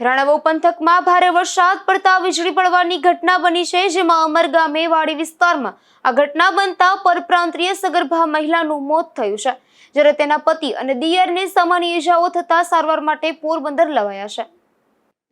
રાણાવાવ પંથકમાં ભારે વરસાદ પડતા વીજળી પડવાની ઘટના બની છે, જેમાં અમર ગામે વાડી વિસ્તારમાં આ ઘટના બનતા પરપ્રાંતીય સગર્ભા મહિલાનું મોત થયું છે, જ્યારે તેના પતિ અને દિયરને સામાન્ય ઇજાઓ થતા સારવાર માટે પોરબંદર લવાયા છે.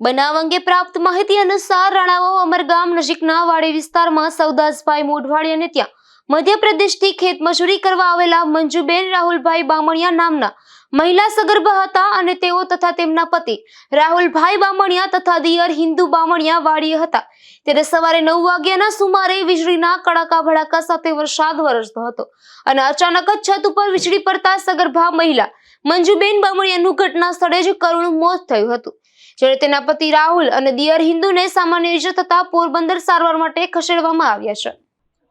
બનાવ અંગે પ્રાપ્ત માહિતી અનુસાર રાણાવાવ અમરગામ નજીકના વાડી વિસ્તારમાં સૌદાસભાઈ મોઢવાડી અને ત્યાં મધ્યપ્રદેશથી ખેતમજૂરી કરવા આવેલા મંજુબેન રાહુલભાઈ બામણિયા નામના મહિલા સગર્ભા હતા અને તેઓ તથા તેમના પતિ રાહુલભાઈ બામણિયા તથા દિયર હિન્દુ બામણિયા વાડીએ હતા. ત્યારે સવારે નવ વાગ્યાના સુમારે વીજળીના કડાકા ભડાકા સાથે વરસાદ વરસતો હતો અને અચાનક જ છત ઉપર વીજળી પડતા સગર્ભા મહિલા મંજુબેન બામણિયાનું ઘટના સ્થળે જ કરુણ મોત થયું હતું. જ્યારે તેના પતિ રાહુલ અને દિયર હિન્દુને સામાન્ય ઇજા થતા પોરબંદર સારવાર માટે ખસેડવામાં આવ્યા છે.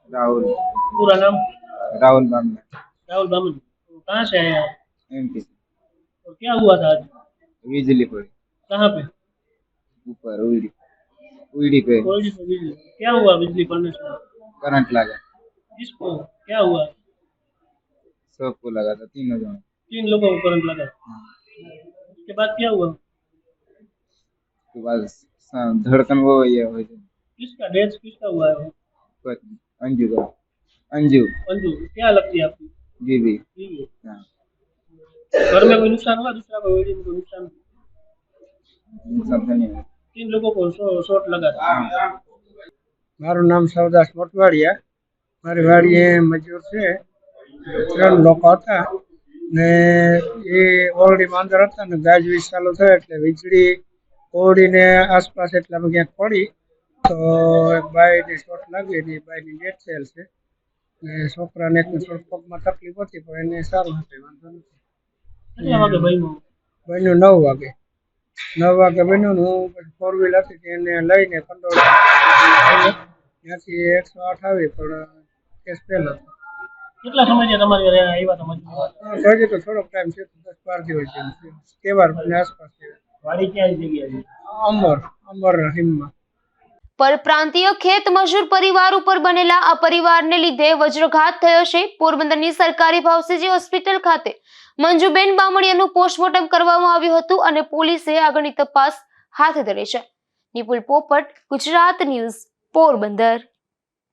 રાહુલ. રાહુલ રાહુલ બામણ ક્યાં છે से आए आप एमपी से और क्या हुआ था आज बिजली पड़ी कहाँ पे ऊपर उड़ी उड़ी पे कोयली पे बिजली क्या हुआ बिजली पड़ने से करंट लगा किसको क्या हुआ सबको लगा था तीनों जन तीन लोगों को करंट लगा उसके बाद क्या हुआ उसके बाद स- धड़कन वो ये हो जाए किसका डेथ किसका हुआ है वो? पत्नी, अंजू का अंजू अंजू क्या लगती है आपकी बीबी बीवी। हाँ घर में कोई नुकसान हुआ दूसरा कोई को नुकसान नुकसान तो नहीं हुआ तीन लोगों को शो- शॉट लगा था हाँ મારું નામ સવદાસ મોટવાડિયા મારી વાડીએ મજૂર છે ત્રણ લોકો હતા ને એ ઓરડીમાં અંદર હતા ને ગાજવીજ ચાલુ થયો એટલે વીજળી ઓરડીને આસપાસ એટલે અમે ક્યાંક પડી તો એક બાઈને શોટ લાગી ને એ બાઈની ડેથ થયેલ છે ને છોકરાને એકને થોડુંક પગમાં તકલીફ હતી પણ એને સારું હતું વાંધો નથી કેટલા વાગે બન્યું? બન્યું નવ વાગે. નવ વાગે બન્યું ને હું ફોર વ્હીલ હતી એને લઈને કંડોળ ત્યાંથી એકસો આઠ આવી પણ કેસ ફેલ હતો. કેટલા સમય તમારી આવ્યા હતા હજી તો થોડોક ટાઈમ છે દસ બાર દિવસ છે તહેવાર આસપાસ વાડી ક્યાં જગ્યા અમર અમર રહીમમાં. પરપ્રાંતીય ખેત મજૂર પરિવાર ઉપર બનેલા આ પરિવારને લીધે વજ્રઘાત થયો છે. પોરબંદરની સરકારી ભાવસીજી હોસ્પિટલ ખાતે મંજુબેન બામણિયાનું પોસ્ટમોર્ટમ કરવામાં આવ્યું હતું અને પોલીસે આગળની તપાસ હાથ ધરી છે. નિપુલ પોપટ, ગુજરાત ન્યૂઝ, પોરબંદર.